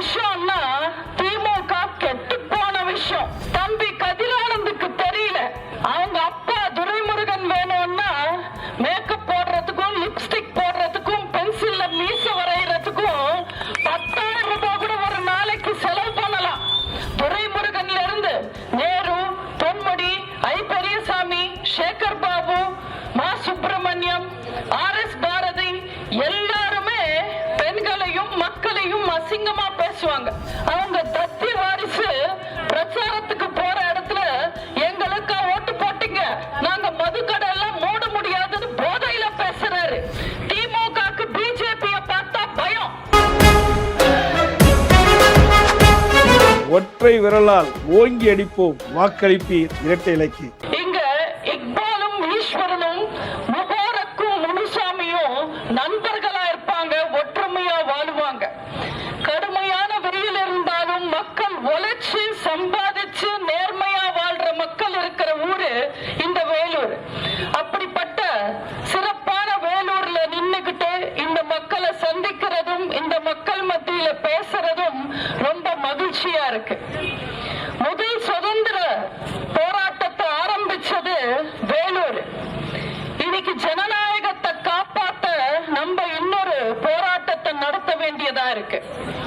Show. ஒற்றை விரலால் ஓங்கி அடிப்போம். வாக்களிப்பீர் இரட்டை இலக்கியம் ಓಕೆ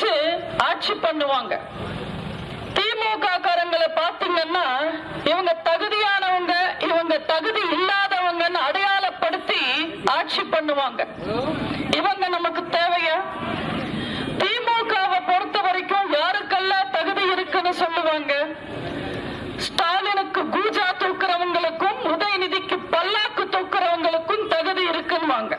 வச்சு ஆட்சி பண்ணுவாங்க. திமுக காரங்களை பாத்தீங்கன்னா இவங்க தகுதியானவங்க இவங்க தகுதி இல்லாதவங்கன்னு அடையாளப்படுத்தி ஆட்சி பண்ணுவாங்க. இவங்க நமக்கு தேவையா? திமுகவை பொறுத்த வரைக்கும் யாருக்கெல்லாம் தகுதி இருக்குன்னு சொல்லுவாங்க? ஸ்டாலினுக்கு கூஜா தூக்குறவங்களுக்கும் உதயநிதிக்கு பல்லாக்கு தூக்குறவங்களுக்கும் தகுதி இருக்குன்னு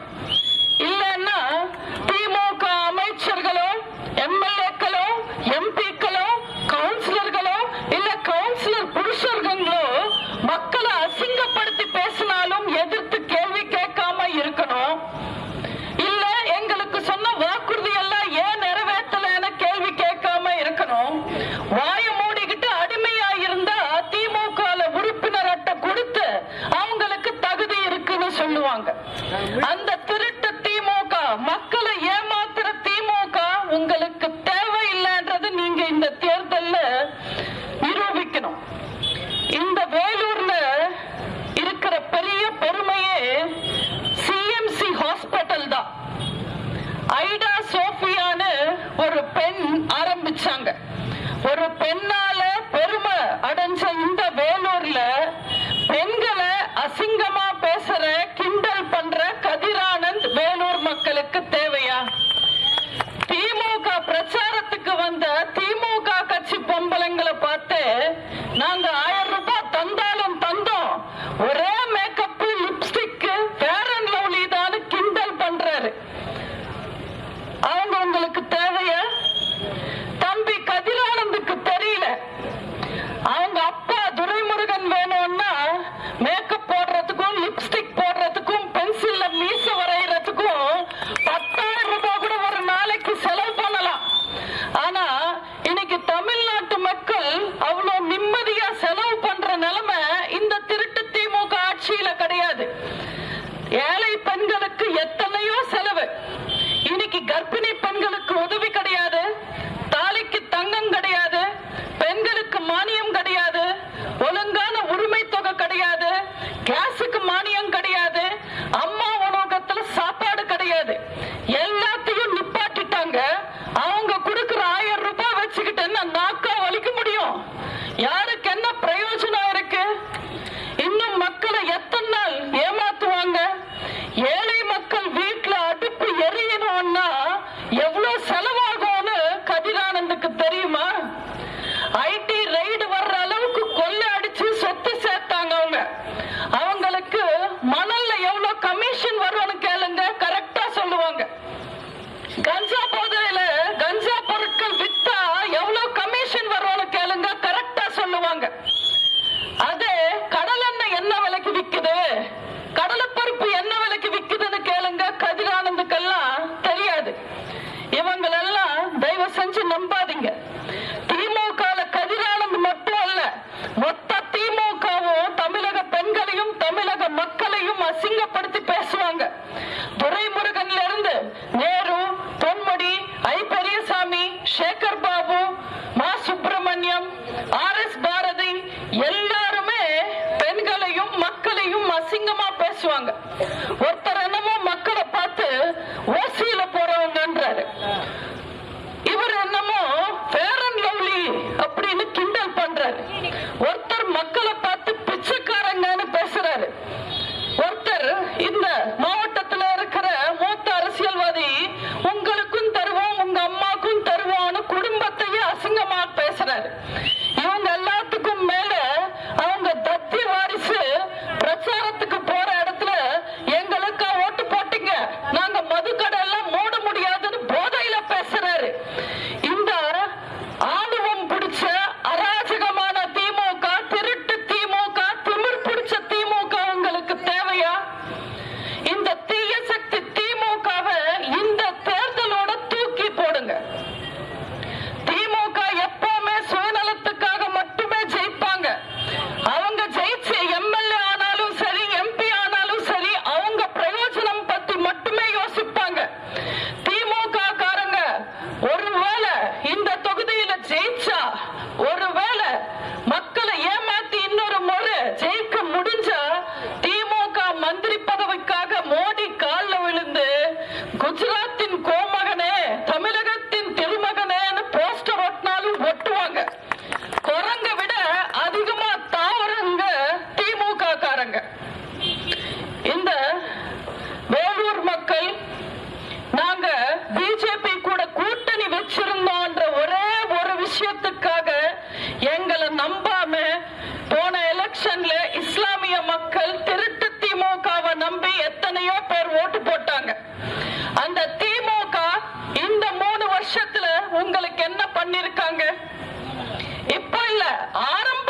இந்த வேலூர்ல பெண்களை அசிங்கமா பேசுற கிண்டல் பண்ற கதிரானந்த் வேலூர் மக்களுக்கு தேவையா? திமுக பிரச்சாரத்துக்கு வந்த திமுக கட்சி பொம்பளைங்களை பார்த்து நாங்க எவ்வளவு பண்ணிருக்காங்க? இப்ப இல்ல ஆரம்ப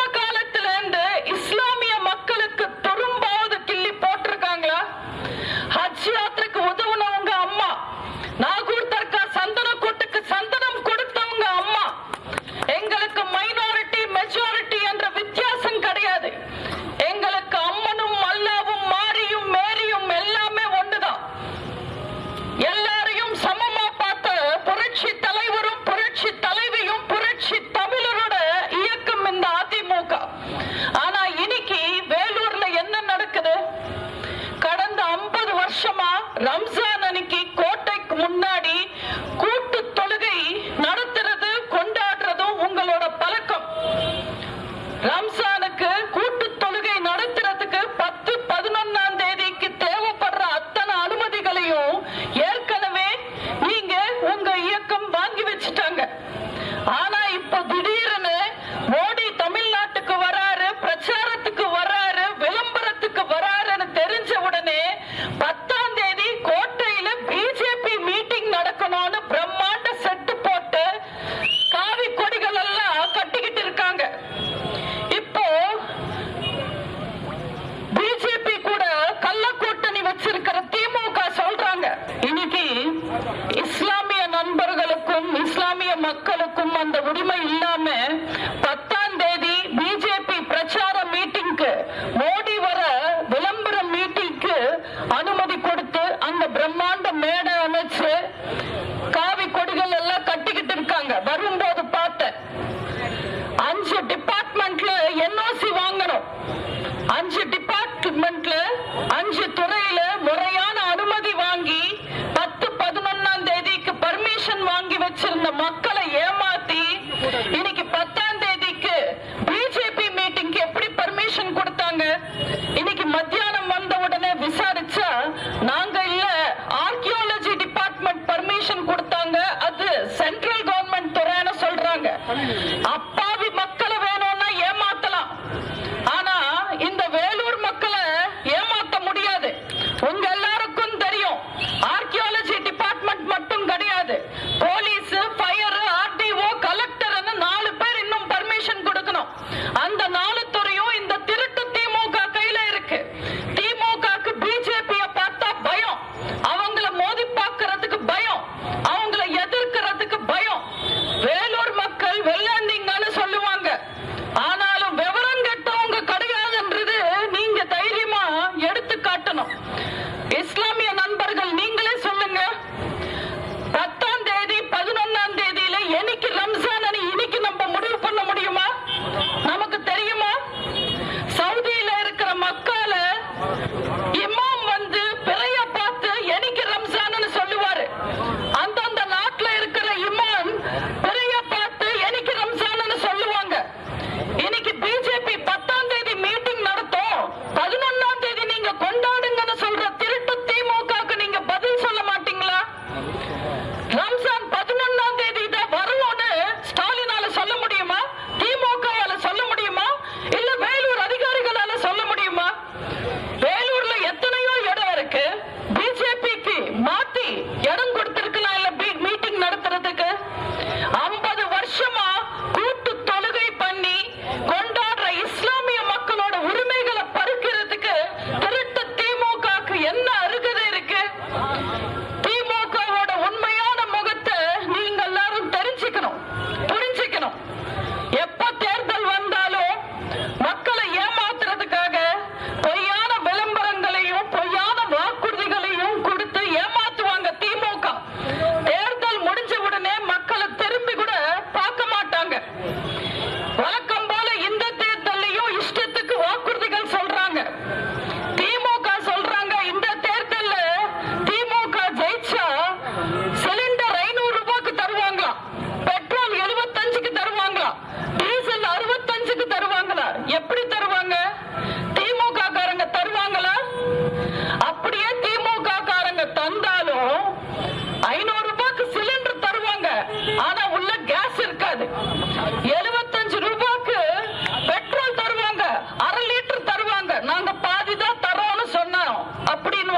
சொன்னாங்க. இன்னைக்கு மத்தியானம் வந்த உடனே விசாரிச்சா நாங்க இல்ல ஆர்கியாலஜி டிபார்ட்மெண்ட் பர்மிஷன் கொடுத்தாங்க. அது சென்ட்ரல் கவர்மெண்ட் துறைன்னு சொல்றாங்க. அப்ப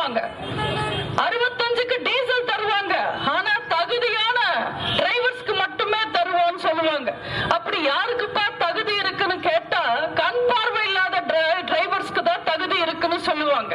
தருவாங்க. அறுபத்தஞ்சுக்கு டீசல் தருவாங்க. ஆனா தகுதியான டிரைவர்ஸ்க்கு மட்டுமே தருவோம்னு சொல்லுவாங்க. அப்படி யாருக்குப்பா தகுதி இருக்குன்னு கேட்டா கண் பார்வை இல்லாத டிரைவர்ஸ்க்கு தான் தகுதி இருக்குன்னு சொல்லுவாங்க.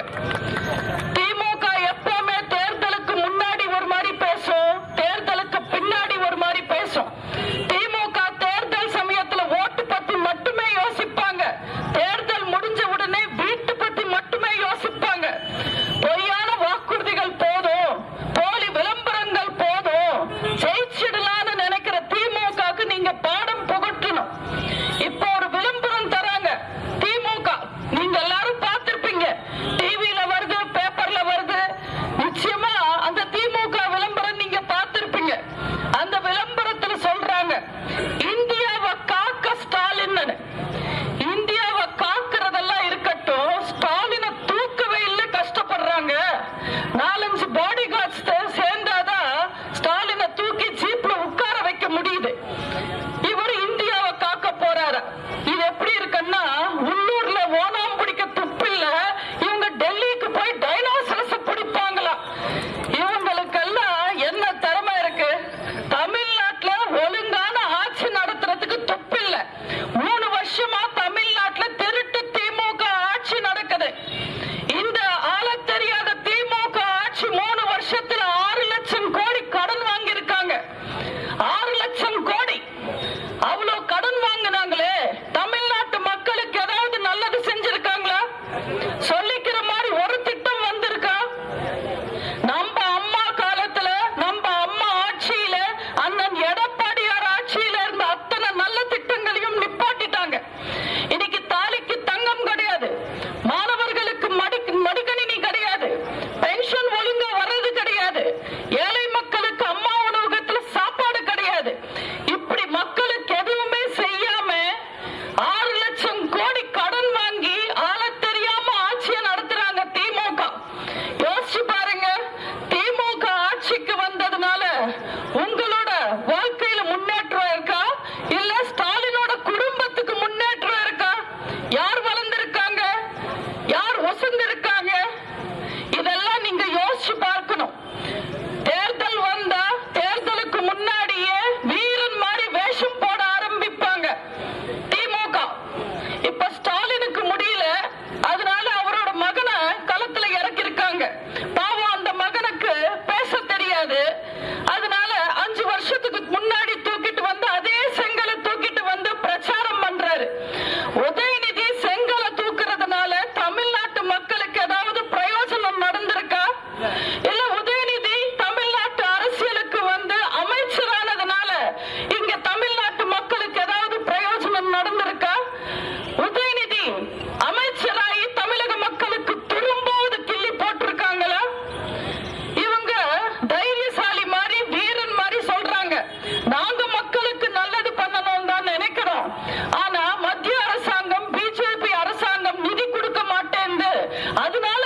Hadi be.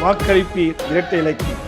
வாக்களிப்பீர் இரட்டை இலக்கியம்